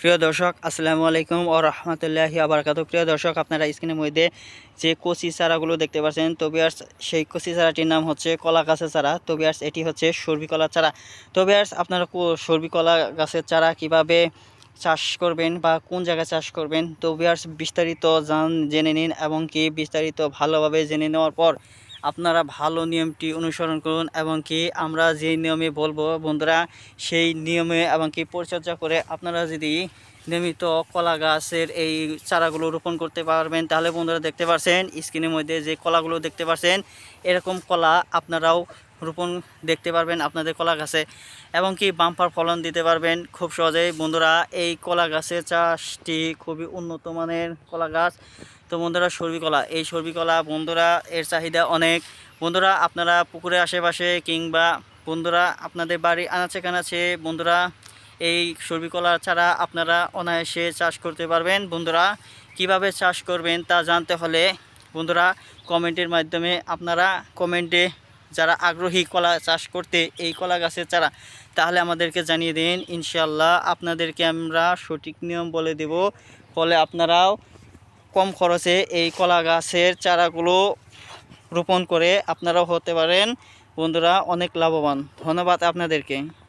প্রিয় দর্শক, আসসালামু আলাইকুম ও রহমতুল্লাহি আবরকাত প্রিয় দর্শক, আপনারা স্ক্রিনের মধ্যে যে কচি চারাগুলো দেখতে পাচ্ছেন তো বিয়ার্স সেই কচি চারাটির নাম হচ্ছে কলা গাছের চারা। তো বিয়ার্স এটি হচ্ছে সর্বি কলার চারা। তো বিয়ার্স আপনারা সর্বি কলা গাছের চারা কীভাবে চাষ করবেন বা কোন জায়গায় চাষ করবেন? তো বিয়ার্স বিস্তারিত জান জেনে নিন এবং কি বিস্তারিত ভালোভাবে জেনে নেওয়ার পর আপনারা ভালো নিয়মটি অনুসরণ করুন এবং কি আমরা যে নিয়মে বলব, বন্ধুরা, সেই নিয়মে এবং কি পরিচর্যা করে আপনারা যদি নিয়মিত কলা গাছের এই চারাগুলো রোপণ করতে পারবেন, তাহলে বন্ধুরা দেখতে পাচ্ছেন স্ক্রিনের মধ্যে যে কলাগুলো দেখতে পাচ্ছেন এরকম কলা আপনারাও রোপণ দেখতে পারবেন আপনাদের কলা গাছে এবং কি বাম্পার ফলন দিতে পারবেন খুব সহজেই। বন্ধুরা, এই কলা গাছের চাষটি খুবই উন্নত মানের কলা গাছ। তো বন্ধুরা সর্বি কলা এই সর্বি কলা বন্ধুরা, এর চাহিদা অনেক। বন্ধুরা, আপনারা পুকুরের আশেপাশে কিংবা বন্ধুরা, আপনাদের বাড়ি আনাচে কানাচে বন্ধুরা, এই সর্বি কলা ছাড়া আপনারা অনায়াসে চাষ করতে পারবেন। বন্ধুরা, কীভাবে চাষ করবেন তা জানতে হলে বন্ধুরা, কমেন্টের মাধ্যমে আপনারা কমেন্টে যারা আগ্রহী কলা চাষ করতে, এই কলা গাছের চারা, তাহলে আমাদেরকে জানিয়ে দিন। ইনশাল্লাহ আপনাদেরকে আমরা সঠিক নিয়ম বলে দেব। ফলে আপনারাও কম খরচে এই কলা গাছের চারাগুলো রোপণ করে আপনারাও হতে পারেন। বন্ধুরা, অনেক লাভবান। ধন্যবাদ আপনাদেরকে।